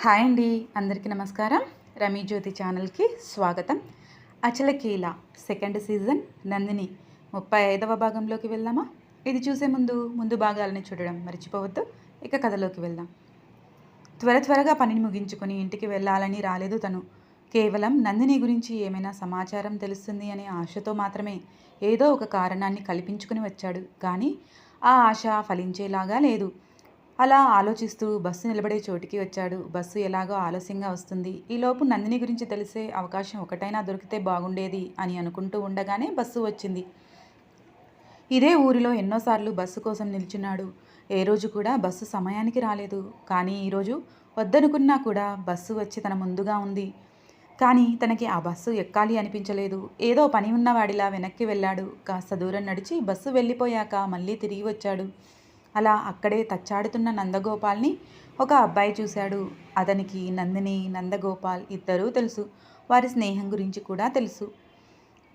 Hi అండి అందరికీ నమస్కారం. రమీ జ్యోతి ఛానల్కి స్వాగతం. అచలకీల సెకండ్ సీజన్ నందిని ముప్పై ఐదవ భాగంలోకి వెళ్దామా? ఇది చూసే ముందు ముందు భాగాలను చూడడం మర్చిపోవద్దు. ఇక కథలోకి వెళ్దాం. త్వర త్వరగా పనిని ముగించుకొని ఇంటికి వెళ్ళాలని రాలేదు తను. కేవలం నందిని గురించి ఏమైనా సమాచారం తెలుస్తుంది అనే ఆశతో మాత్రమే ఏదో ఒక కారణాన్ని కల్పించుకుని వచ్చాడు. కానీ ఆ ఆశ ఫలించేలాగా లేదు. అలా ఆలోచిస్తూ బస్సు నిలబడే చోటికి వచ్చాడు. బస్సు ఎలాగో ఆలస్యంగా వస్తుంది. ఈలోపు నందిని గురించి తెలిసే అవకాశం ఒకటైనా దొరికితే బాగుండేది అని అనుకుంటూ ఉండగానే బస్సు వచ్చింది. ఇదే ఊరిలో ఎన్నోసార్లు బస్సు కోసం నిల్చున్నాడు. ఏ రోజు కూడా బస్సు సమయానికి రాలేదు. కానీ ఈరోజు వద్దనుకున్నా కూడా బస్సు వచ్చి తన ముందుగా ఉంది. కానీ తనకి ఆ బస్సు ఎక్కాలి అనిపించలేదు. ఏదో పని ఉన్నవాడిలా వెనక్కి వెళ్ళాడు. కాస్త దూరం నడిచి బస్సు వెళ్ళిపోయాక మళ్ళీ తిరిగి వచ్చాడు. అలా అక్కడే తచ్చాడుతున్న నందగోపాల్ని ఒక అబ్బాయి చూశాడు. అతనికి నందిని నందగోపాల్ ఇద్దరూ తెలుసు. వారి స్నేహం గురించి కూడా తెలుసు.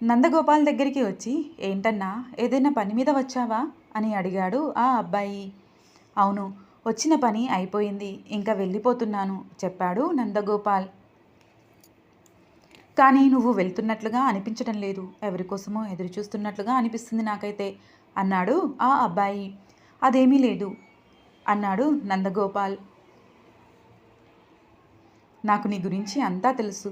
నందగోపాల్ దగ్గరికి వచ్చి ఏంటన్నా ఏదైనా పని మీద వచ్చావా? అని అడిగాడు ఆ అబ్బాయి. అవును వచ్చిన పని అయిపోయింది. ఇంకా వెళ్ళిపోతున్నాను చెప్పాడు నందగోపాల్. కానీ నువ్వు వెళ్తున్నట్లుగా అనిపించడం లేదు. ఎవరి కోసమో ఎదురు చూస్తున్నట్లుగా అనిపిస్తుంది నాకైతే అన్నాడు ఆ అబ్బాయి. అదేమీ లేదు అన్నాడు నందగోపాల్. నాకు నీ గురించి అంతా తెలుసు.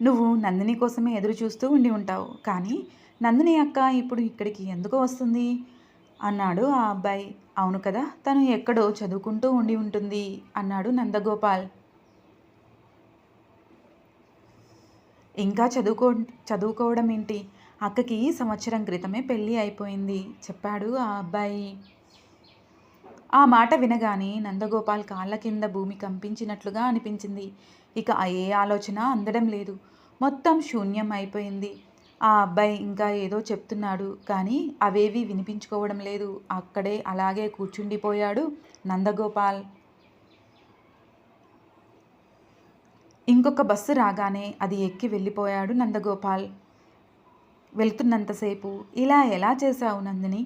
నువ్వు నందిని కోసమే ఎదురు చూస్తూ ఉండి ఉంటావు. కానీ నందిని అక్క ఇప్పుడు ఇక్కడికి ఎందుకు వస్తుంది? అన్నాడు ఆ అబ్బాయి. అవును కదా తను ఎక్కడో చదువుకుంటూ ఉండి ఉంటుంది అన్నాడు నందగోపాల్. ఇంకా చదువుకో చదువుకోవడం ఏంటి? అక్కకి సంవత్సరం క్రితమే పెళ్ళి అయిపోయింది చెప్పాడు ఆ అబ్బాయి. ఆ మాట వినగానే నందగోపాల్ కాళ్ళ కింద భూమి కంపించినట్లుగా అనిపించింది. ఇక ఏ ఆలోచన అందడం లేదు. మొత్తం శూన్యం అయిపోయింది. ఆ అబ్బాయి ఇంకా ఏదో చెప్తున్నాడు కానీ అవేవి వినిపించుకోవడం లేదు. అక్కడే అలాగే కూర్చుండిపోయాడు నందగోపాల్. ఇంకొక బస్సు రాగానే అది ఎక్కి వెళ్ళిపోయాడు నందగోపాల్. వెళ్తున్నంతసేపు ఇలా ఎలా చేశావు నందిని?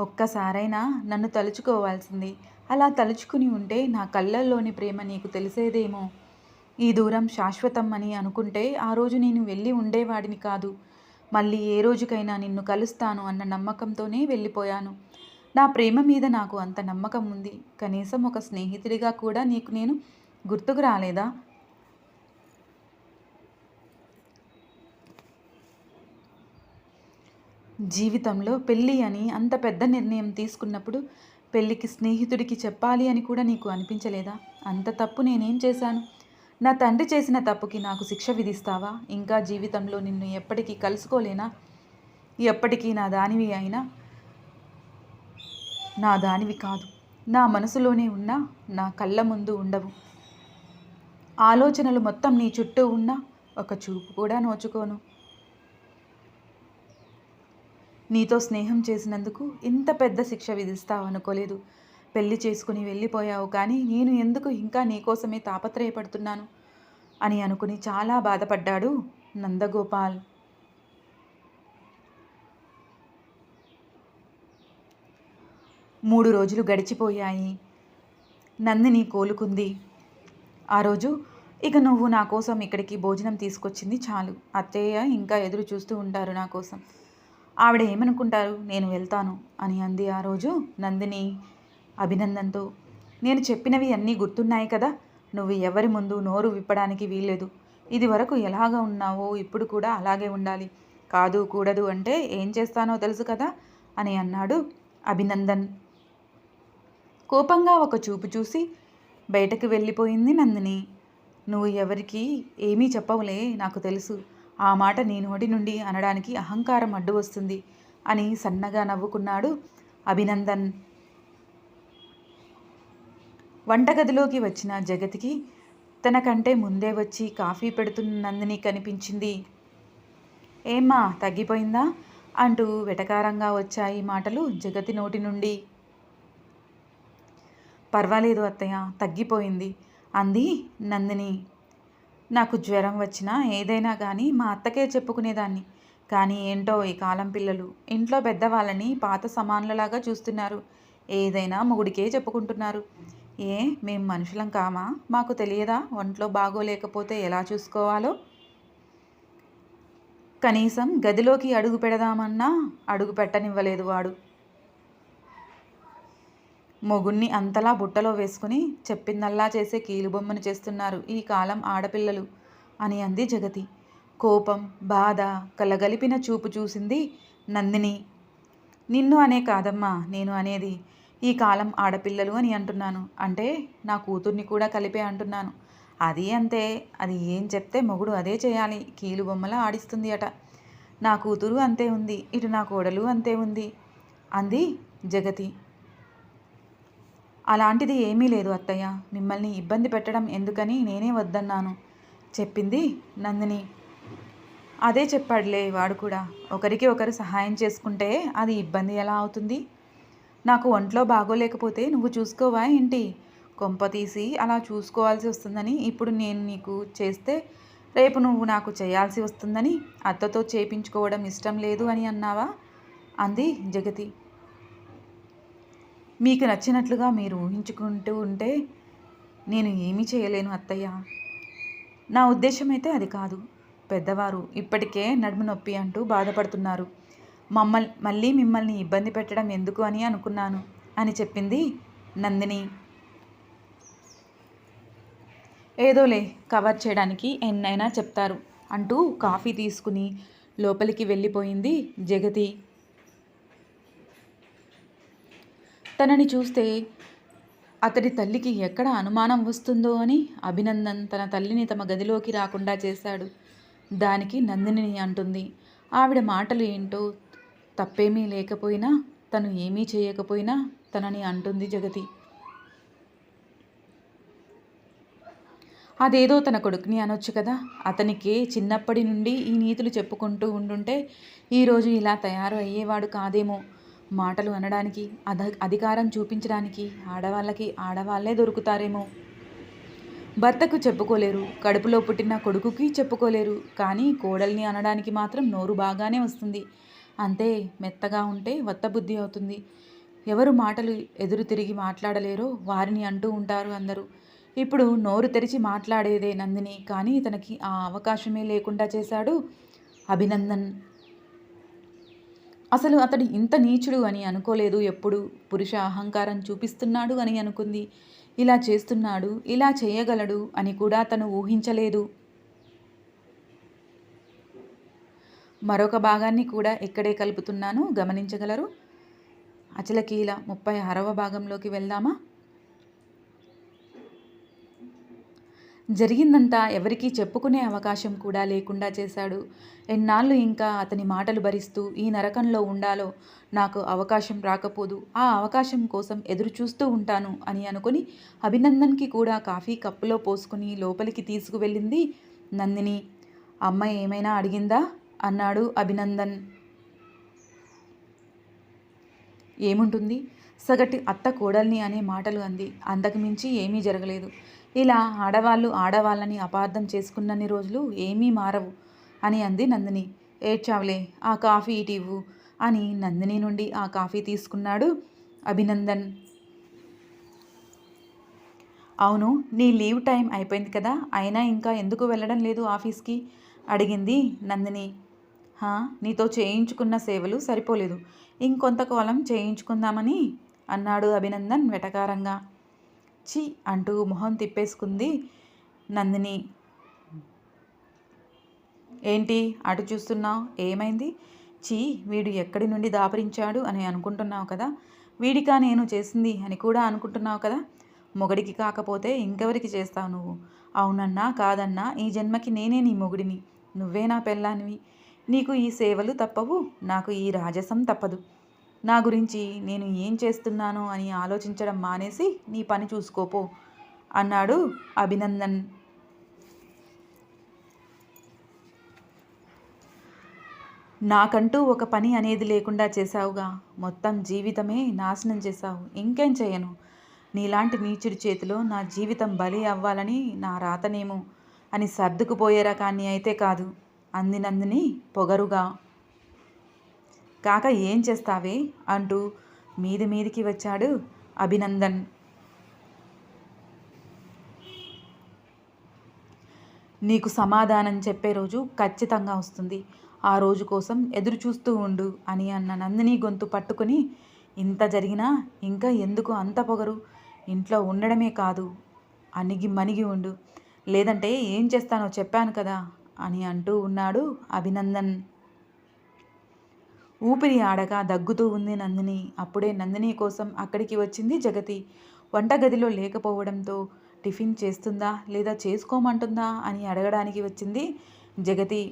ఒక్కసారైనా నన్ను తలుచుకోవాల్సింది. అలా తలుచుకుని ఉంటే నా కళ్ళల్లోని ప్రేమ నీకు తెలిసేదేమో? ఈ దూరం శాశ్వతం అని అనుకుంటే ఆ రోజు నేను వెళ్ళి ఉండేవాడిని కాదు. మళ్ళీ ఏ రోజుకైనా నిన్ను కలుస్తాను అన్న నమ్మకంతోనే వెళ్ళిపోయాను. నా ప్రేమ మీద నాకు అంత నమ్మకం ఉంది. కనీసం ఒక స్నేహితుడిగా కూడా నీకు నేను గుర్తుకు రాలేదా? జీవితంలో పెళ్ళి అని అంత పెద్ద నిర్ణయం తీసుకున్నప్పుడు పెళ్ళికి స్నేహితుడికి చెప్పాలి అని కూడా నీకు అనిపించలేదా? అంత తప్పు నేనేం చేశాను? నా తండ్రి చేసిన తప్పుకి నాకు శిక్ష విధిస్తావా? ఇంకా జీవితంలో నిన్ను ఎప్పటికీ కలుసుకోలేనా? ఎప్పటికీ నా దానివి అయినా? నా దానివి కాదు. నా మనసులోనే ఉన్నా నా కళ్ళ ముందు ఉండవు. ఆలోచనలు మొత్తం నీ చుట్టూ ఉన్నా ఒక చూపు కూడా నోచుకోను. నీతో స్నేహం చేసినందుకు ఇంత పెద్ద శిక్ష విధిస్తావు అనుకోలేదు. పెళ్ళి చేసుకుని వెళ్ళిపోయావు కానీ నేను ఎందుకు ఇంకా నీకోసమే తాపత్రయపడుతున్నాను? అని అనుకుని చాలా బాధపడ్డాడు నందగోపాల్. మూడు రోజులు గడిచిపోయాయి. నందిని కోలుకుంది. ఆ రోజు ఇక నువ్వు నా కోసం ఇక్కడికి భోజనం తీసుకొచ్చింది చాలు. అత్తయ్య ఇంకా ఎదురు చూస్తూ ఉంటారు నా కోసం. ఆవిడ ఏమనుకుంటారు? నేను వెళ్తాను అని అంది ఆ రోజు నందిని అభినందన్తో. నేను చెప్పినవి అన్నీ గుర్తున్నాయి కదా? నువ్వు ఎవరి ముందు నోరు విప్పడానికి వీల్లేదు. ఇది వరకు ఎలాగ ఉన్నావో ఇప్పుడు కూడా అలాగే ఉండాలి. కాదు కూడదు అంటే ఏం చేస్తానో తెలుసు కదా? అని అన్నాడు అభినందన్. కోపంగా ఒక చూపు చూసి బయటకు వెళ్ళిపోయింది నందిని. నువ్వు ఎవరికి ఏమీ చెప్పవులే నాకు తెలుసు. ఆ మాట నీ నోటి నుండి అనడానికి అహంకారం అడ్డు వస్తుంది అని సన్నగా నవ్వుకున్నాడు అభినందన్. వంటగదిలోకి వచ్చిన జగతికి తనకంటే ముందే వచ్చి కాఫీ పెడుతున్న నందిని కనిపించింది. ఏమ్మా తగ్గిపోయిందా? అంటూ వెటకారంగా వచ్చాయి మాటలు జగతి నోటి నుండి. పర్వాలేదు అత్తయ్య తగ్గిపోయింది అంది నందిని. నాకు జ్వరం వచ్చినా ఏదైనా కానీ మా అత్తకే చెప్పుకునేదాన్ని. కానీ ఏంటో ఈ కాలం పిల్లలు. ఇంట్లో పెద్దవాళ్ళని పాత సమానులలాగా చూస్తున్నారు. ఏదైనా మొగుడికే చెప్పుకుంటున్నారు. ఏ మేం మనుషులం కామా? మాకు తెలియదా ఒంట్లో బాగోలేకపోతే ఎలా చూసుకోవాలో? కనీసం గదిలోకి అడుగు పెడదామన్నా అడుగు పెట్టనివ్వలేదు వాడు. మొగుణ్ణి అంతలా బుట్టలో వేసుకుని చెప్పిందల్లా చేసే కీలుబొమ్మను చేస్తున్నారు ఈ కాలం ఆడపిల్లలు అని అంది జగతి. కోపం బాధ కలగలిపిన చూపు చూసింది నందిని. నిన్ను అనే కాదమ్మా నేను అనేది ఈ కాలం ఆడపిల్లలు అని అంటున్నాను. అంటే నా కూతుర్ని కూడా కలిపే అంటున్నాను. అది అంతే అది ఏం చెప్తే మొగుడు అదే చేయాలి. కీలు బొమ్మలా ఆడిస్తుంది అట. నా కూతురు అంతే ఉంది ఇటు నా కోడలు అంతే ఉంది అంది జగతి. అలాంటిది ఏమీ లేదు అత్తయ్య. మిమ్మల్ని ఇబ్బంది పెట్టడం ఎందుకని నేనే వద్దన్నాను. చెప్పింది నందిని. అదే చెప్పాడులే వాడు కూడా. ఒకరికి ఒకరు సహాయం చేసుకుంటే అది ఇబ్బంది ఎలా అవుతుంది? నాకు ఒంట్లో బాగోలేకపోతే నువ్వు చూసుకోవా ఏంటి? కొంప తీసి అలా చూసుకోవాల్సి వస్తుందని ఇప్పుడు నేను నీకు చేస్తే రేపు నువ్వు నాకు చేయాల్సి వస్తుందని అత్తతో చేపించుకోవడం ఇష్టం లేదు అని అన్నావా? అంది జగతి. మీకు నచ్చినట్లుగా మీరు ఊహించుకుంటూ ఉంటే నేను ఏమీ చేయలేను అత్తయ్య. నా ఉద్దేశం అయితే అది కాదు. పెద్దవారు ఇప్పటికే నడుము నొప్పి అంటూ బాధపడుతున్నారు. మమ్మల్ మళ్ళీ మిమ్మల్ని ఇబ్బంది పెట్టడం ఎందుకు అని అనుకున్నాను అని చెప్పింది నందిని. ఏదోలే కవర్ చేయడానికి ఎన్నైనా చెప్తారు అంటూ కాఫీ తీసుకుని లోపలికి వెళ్ళిపోయింది జగతి. తనని చూస్తే అతడి తల్లికి ఎక్కడ అనుమానం వస్తుందో అని అభినందన్ తన తల్లిని తమ గదిలోకి రాకుండా చేశాడు. దానికి నందిని అంటుంది ఆవిడ మాటలు ఏంటో తప్పేమీ లేకపోయినా తను ఏమీ చేయకపోయినా తనని అంటుంది జగతి. అదేదో తన కొడుకుని అనొచ్చు కదా. అతనికి చిన్నప్పటి నుండి ఈ నీతులు చెప్పుకుంటూ ఉండుంటే ఈరోజు ఇలా తయారు అయ్యేవాడు కాదేమో. మాటలు అనడానికి అధ అధికారం చూపించడానికి ఆడవాళ్ళకి ఆడవాళ్ళే దొరుకుతారేమో. భర్తకు చెప్పుకోలేరు కడుపులో పుట్టిన కొడుకుకి చెప్పుకోలేరు కానీ కోడల్ని అనడానికి మాత్రం నోరు బాగానే వస్తుంది. అంతే మెత్తగా ఉంటే వత్తబుద్ధి అవుతుంది. ఎవరు మాటలు ఎదురు తిరిగి మాట్లాడలేరో వారిని అంటూ ఉంటారు అందరూ. ఇప్పుడు నోరు తెరిచి మాట్లాడేదే నందిని కానీ తనకి ఆ అవకాశమే లేకుండా చేశాడు అభినందన్. అసలు అతడు ఇంత నీచుడు అని అనుకోలేదు. ఎప్పుడు పురుష అహంకారం చూపిస్తున్నాడు అని అనుకుంది. ఇలా చేస్తున్నాడు ఇలా చేయగలడు అని కూడా తను ఊహించలేదు. మరొక భాగాన్ని కూడా ఇక్కడే కలుపుతున్నాను గమనించగలరు? అచలకీల ముప్పై ఆరవ భాగంలోకి వెళ్దామా? జరిగిందంతా ఎవరికీ చెప్పుకునే అవకాశం కూడా లేకుండా చేశాడు. ఎన్నాళ్ళు ఇంకా అతని మాటలు భరిస్తూ ఈ నరకంలో ఉండాలో నాకు అవకాశం రాకపోదు. ఆ అవకాశం కోసం ఎదురు చూస్తూ ఉంటాను అని అనుకుని అభినందన్కి కూడా కాఫీ కప్పులో పోసుకుని లోపలికి తీసుకువెళ్ళింది నందిని. అమ్మాయి ఏమైనా అడిగిందా? అన్నాడు అభినందన్. ఏముంటుంది? సగటి అత్త కోడల్ని అనే మాటలు అంది. అంతకుమించి ఏమీ జరగలేదు. ఇలా ఆడవాళ్ళు ఆడవాళ్ళని అపార్థం చేసుకున్నన్ని రోజులు ఏమీ మారవు అని అంది నందిని. ఏడ్చావులే ఆ కాఫీ ఇటివ్వు అని నందిని నుండి ఆ కాఫీ తీసుకున్నాడు అభినందన్. అవును నీ లీవ్ టైం అయిపోయింది కదా అయినా ఇంకా ఎందుకు వెళ్ళడం లేదు ఆఫీస్కి? అడిగింది నందిని. హా నీతో చేయించుకున్న సేవలు సరిపోలేదు. ఇంకొంతకాలం చేయించుకుందామని అన్నాడు అభినందన్ వెటకారంగా. చి అంటూ మొహం తిప్పేసుకుంది నందిని. ఏంటి? అటు చూస్తున్నావు? ఏమైంది? చీ వీడు ఎక్కడి నుండి దాపరించాడు అని అనుకుంటున్నావు కదా? వీడికా నేను చేసింది అని కూడా అనుకుంటున్నావు కదా? మొగడికి కాకపోతే ఇంకెవరికి చేస్తావు నువ్వు? అవునన్నా కాదన్నా ఈ జన్మకి నేనే నీ మొగుడిని. నువ్వే నా పెళ్ళానివి. నీకు ఈ సేవలు తప్పవు నాకు ఈ రాజసం తప్పదు. నా గురించి నేను ఏం చేస్తున్నాను అని ఆలోచించడం మానేసి నీ పని చూసుకోపో అన్నాడు అభినందన్. నాకంటూ ఒక పని అనేది లేకుండా చేశావుగా. మొత్తం జీవితమే నాశనం చేశావు. ఇంకేం చేయను? నీలాంటి నీచుడి చేతిలో నా జీవితం బలి అవ్వాలని నా రాతనేమో అని సర్దుకుపోయే రకాన్ని అయితే కాదు. అందినందిని పొగరుగా కాక ఏం చేస్తావే? అంటూ మీది మీదికి వచ్చాడు అభినందన్. నీకు సమాధానం చెప్పే రోజు ఖచ్చితంగా వస్తుంది. ఆ రోజు కోసం ఎదురు చూస్తూ ఉండు అని అన్న నందిని గొంతు పట్టుకుని ఇంత జరిగినా ఇంకా ఎందుకు అంత పొగరు? ఇంట్లో ఉండడమే కాదు అణిగి మణిగి ఉండు. లేదంటే ఏం చేస్తానో చెప్పాను కదా అని అంటూ ఉన్నాడు అభినందన్. ఊపిరి ఆడగా దగ్గుతూ ఉంది నందిని. అప్పుడే నందిని కోసం అక్కడికి వచ్చింది జగతి. వంటగదిలో లేకపోవడంతో టిఫిన్ చేస్తుందా లేదా చేసుకోమంటుందా అని అడగడానికి వచ్చింది జగతి.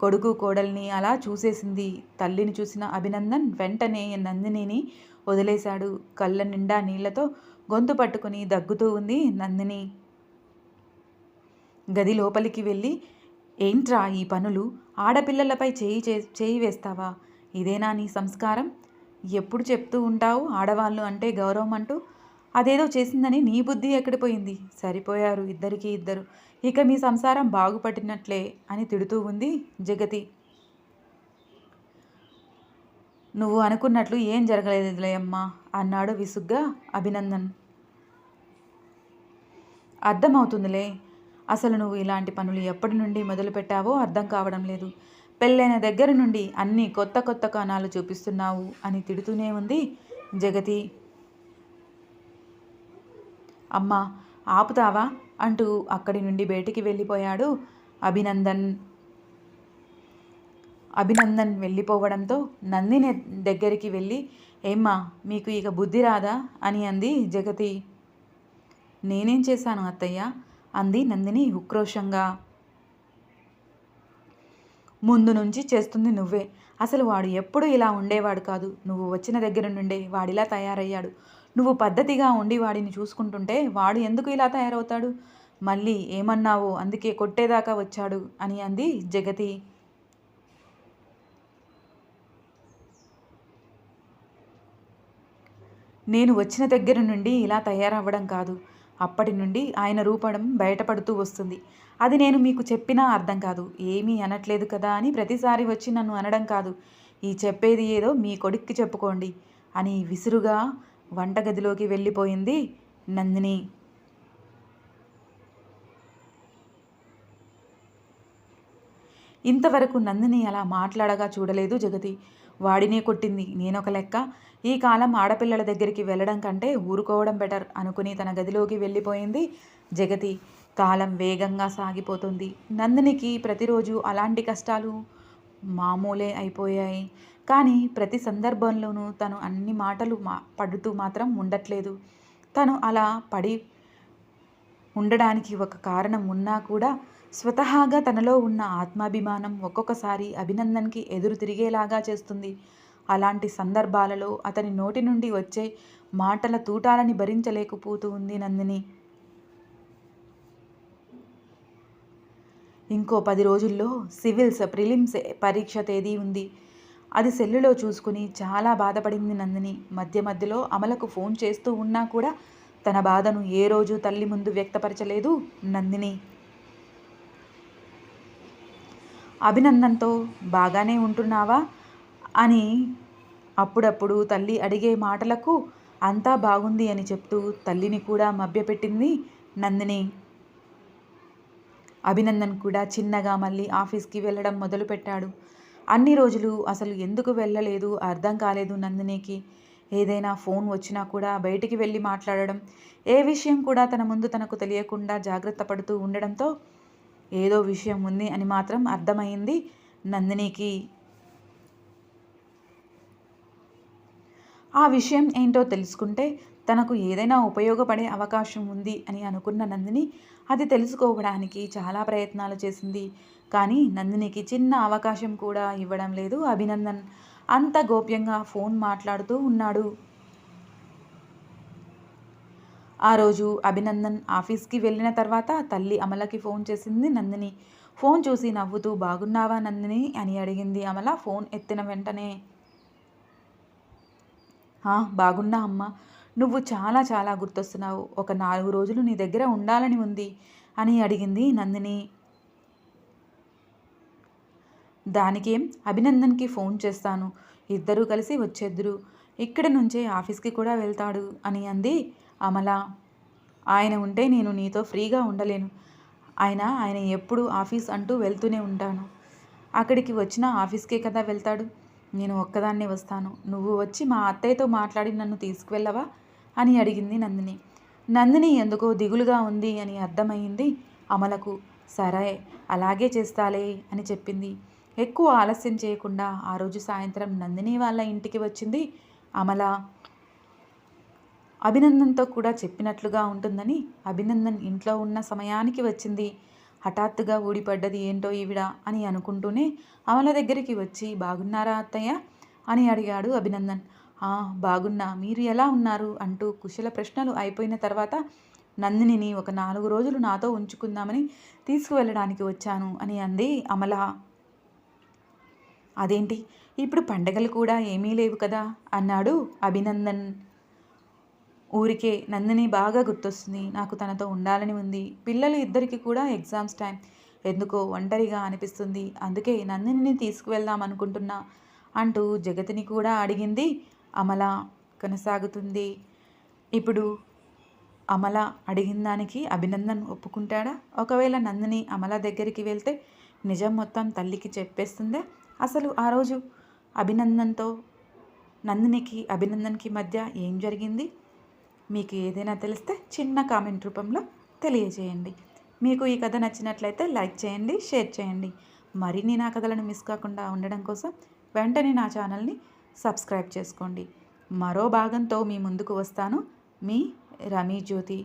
కొడుకు కోడల్ని అలా చూసేసింది. తల్లిని చూసిన అభినందన్ వెంటనే నందినిని వదిలేశాడు. కళ్ళ నిండా నీళ్ళతో గొంతు పట్టుకుని దగ్గుతూ ఉంది నందిని. గది లోపలికి వెళ్ళి ఏంట్రా ఈ పనులు? ఆడపిల్లలపై చేయి చేయి వేస్తావా? ఇదేనా నీ సంస్కారం? ఎప్పుడు చెప్తూ ఉంటావు ఆడవాళ్ళు అంటే గౌరవం అంటూ? అదేదో చేసిందని నీ బుద్ధి ఎక్కడిపోయింది సరిపోయారు ఇద్దరికి ఇద్దరు. ఇక మీ సంసారం బాగుపడినట్లే అని తిడుతూ ఉంది జగతి. నువ్వు అనుకున్నట్లు ఏం జరగలేదులే అమ్మా అన్నాడు విసుగ్గా అభినందన్. అర్థమవుతుందిలే. అసలు నువ్వు ఇలాంటి పనులు ఎప్పటి నుండి మొదలుపెట్టావో అర్థం కావడం లేదు. పెళ్ళైన దగ్గర నుండి అన్ని కొత్త కొత్త కణాలు చూపిస్తున్నావు అని తిడుతూనే ఉంది జగతి. అమ్మా ఆపుతావా? అంటూ అక్కడి నుండి బయటికి వెళ్ళిపోయాడు అభినందన్. అభినందన్ వెళ్ళిపోవడంతో నందిని దగ్గరికి వెళ్ళి ఏమ్మా మీకు ఇక బుద్ధి రాదా? అని అంది జగతి. నేనేం చేశాను అత్తయ్య? అంది నందిని ఉక్రోషంగా. ముందు నుంచి చేస్తుంది నువ్వే. అసలు వాడు ఎప్పుడు ఇలా ఉండేవాడు కాదు. నువ్వు వచ్చిన దగ్గర నుండే వాడిలా తయారయ్యాడు. నువ్వు పద్ధతిగా ఉండి వాడిని చూసుకుంటుంటే వాడు ఎందుకు ఇలా తయారవుతాడు? మళ్ళీ ఏమన్నావో అందుకే కొట్టేదాకా వచ్చాడు అని అంది జగతి. నేను వచ్చిన దగ్గర నుండి ఇలా తయారవ్వడం కాదు. అప్పటి నుండి ఆయన రూపడం బయటపడుతూ వస్తుంది. అది నేను మీకు చెప్పినా అర్థం కాదు. ఏమీ అనట్లేదు కదా అని ప్రతిసారి వచ్చి నన్ను అనడం కాదు. ఈ చెప్పేది ఏదో మీ కొడుక్కి చెప్పుకోండి అని విసురుగా వంటగదిలోకి వెళ్ళిపోయింది నందిని. ఇంతవరకు నందిని అలా మాట్లాడగా చూడలేదు జగతి. వాడినే కొట్టింది నేనొక లెక్క. ఈ కాలం ఆడపిల్లల దగ్గరికి వెళ్ళడం కంటే ఊరుకోవడం బెటర్ అనుకుని తన గదిలోకి వెళ్ళిపోయింది జగతి. కాలం వేగంగా సాగిపోతుంది. నందినికి ప్రతిరోజు అలాంటి కష్టాలు మామూలే అయిపోయాయి. కానీ ప్రతి సందర్భంలోనూ తను అన్ని మాటలు మా పడుతూ మాత్రం ఉండట్లేదు. తను అలా పడి ఉండడానికి ఒక కారణం ఉన్నా కూడా స్వతహాగా తనలో ఉన్న ఆత్మాభిమానం ఒక్కొక్కసారి అభినందన్కి ఎదురు తిరిగేలాగా చేస్తుంది. అలాంటి సందర్భాలలో అతని నోటి నుండి వచ్చే మాటల తూటాలని భరించలేకపోతూ ఉంది నందిని. ఇంకో పది రోజుల్లో సివిల్స్ ప్రిలిమ్స్ పరీక్ష తేదీ ఉంది. అది సెల్లులో చూసుకుని చాలా బాధపడింది నందిని. మధ్య మధ్యలో అమలకు ఫోన్ చేస్తూ ఉన్నా కూడా తన బాధను ఏ రోజు తల్లి ముందు వ్యక్తపరచలేదు నందిని. అభినందన్తో బాగానే ఉంటున్నావా? అని అప్పుడప్పుడు తల్లి అడిగే మాటలకు అంతా బాగుంది అని చెప్తూ తల్లిని కూడా మభ్యపెట్టింది నందిని. అభినందన్ కూడా చిన్నగా మళ్ళీ ఆఫీస్కి వెళ్ళడం మొదలుపెట్టాడు. అన్ని రోజులు అసలు ఎందుకు వెళ్ళలేదు అర్థం కాలేదు నందినికి. ఏదైనా ఫోన్ వచ్చినా కూడా బయటికి వెళ్ళి మాట్లాడడం ఏ విషయం కూడా తన ముందు తనకు తెలియకుండా జాగ్రత్త పడుతూ ఉండడంతో ఏదో విషయం ఉంది అని మాత్రం అర్థమైంది నందినికి. ఆ విషయం ఏంటో తెలుసుకుంటే తనకు ఏదైనా ఉపయోగపడే అవకాశం ఉంది అని అనుకున్న నందిని అది తెలుసుకోవడానికి చాలా ప్రయత్నాలు చేసింది. కానీ నందినికి చిన్న అవకాశం కూడా ఇవ్వడం లేదు అభినందన్. అంత గోప్యంగా ఫోన్ మాట్లాడుతూ ఉన్నాడు. ఆ రోజు అభినందన్ ఆఫీస్కి వెళ్ళిన తర్వాత తల్లి అమలకి ఫోన్ చేసింది నందిని. ఫోన్ చూసి నవ్వుతూ బాగున్నావా నందిని? అని అడిగింది అమల. ఫోన్ ఎత్తిన వెంటనే బాగున్నా అమ్మ. నువ్వు చాలా చాలా గుర్తొస్తున్నావు. ఒక నాలుగు రోజులు నీ దగ్గర ఉండాలని ఉంది అని అడిగింది నందిని. దానికేం? అభినందన్కి ఫోన్ చేస్తాను. ఇద్దరూ కలిసి వచ్చేద్దరు. ఇక్కడ నుంచే ఆఫీస్కి కూడా వెళ్తాడు అని అంది అమల. ఆయన ఉంటే నేను నీతో ఫ్రీగా ఉండలేను. ఆయన ఆయన ఎప్పుడు ఆఫీస్ అంటూ వెళ్తూనే ఉంటాను. అక్కడికి వచ్చిన ఆఫీస్కే కదా వెళ్తాడు. నేను ఒక్కదాన్నే వస్తాను. నువ్వు వచ్చి మా అత్తయ్యతో మాట్లాడి నన్ను తీసుకువెళ్ళవా? అని అడిగింది నందిని. నందిని ఎందుకో దిగులుగా ఉంది అని అర్థమైంది అమలకు. సరే అలాగే చేస్తాలే అని చెప్పింది. ఎక్కువ ఆలస్యం చేయకుండా ఆ రోజు సాయంత్రం నందిని వాళ్ళ ఇంటికి వచ్చింది అమల. అభినందన్తో కూడా చెప్పినట్లుగా ఉంటుందని అభినందన్ ఇంట్లో ఉన్న సమయానికి వచ్చింది. హఠాత్తుగా ఊడిపడ్డది ఏంటో ఈవిడ అని అనుకుంటూనే అమల దగ్గరికి వచ్చి బాగున్నారా అత్తయ్య అని అడిగాడు అభినందన్. "ఆ, బాగున్నా. మీరు ఎలా ఉన్నారు అంటూ కుశల ప్రశ్నలు అయిపోయిన తర్వాత నందినిని ఒక నాలుగు రోజులు నాతో ఉంచుకుందామని తీసుకువెళ్ళడానికి వచ్చాను అని అంది అమల. అదేంటి? ఇప్పుడు పండగలు కూడా ఏమీ లేవు కదా అన్నాడు అభినందన్. ఊరికే నందిని బాగా గుర్తొస్తుంది నాకు తనతో ఉండాలని ఉంది. పిల్లలు ఇద్దరికి కూడా ఎగ్జామ్స్ టైం. ఎందుకో ఒంటరిగా అనిపిస్తుంది. అందుకే నందినిని తీసుకువెళ్దాం అనుకుంటున్నా అంటూ జగతిని కూడా అడిగింది. అమల కొనసాగుతుంది. ఇప్పుడు అమల అడిగిన దానికి అభినందన్ ఒప్పుకుంటాడా? ఒకవేళ నందిని అమల దగ్గరికి వెళ్తే నిజం మొత్తం తల్లికి చెప్పేస్తుందే? అసలు ఆ రోజు అభినందన్తో నందినికి అభినందన్కి మధ్య ఏం జరిగింది? మీకు ఏదైనా తెలిస్తే చిన్న కామెంట్ రూపంలో తెలియజేయండి. మీకు ఈ కథ నచ్చినట్లయితే లైక్ చేయండి షేర్ చేయండి. మరిన్ని నా కథలను మిస్ కాకుండా ఉండడం కోసం వెంటనే నా ఛానల్ని సబ్స్క్రైబ్ చేసుకోండి. మరో భాగంతో మీ ముందుకు వస్తాను. మీ రమీ జ్యోతి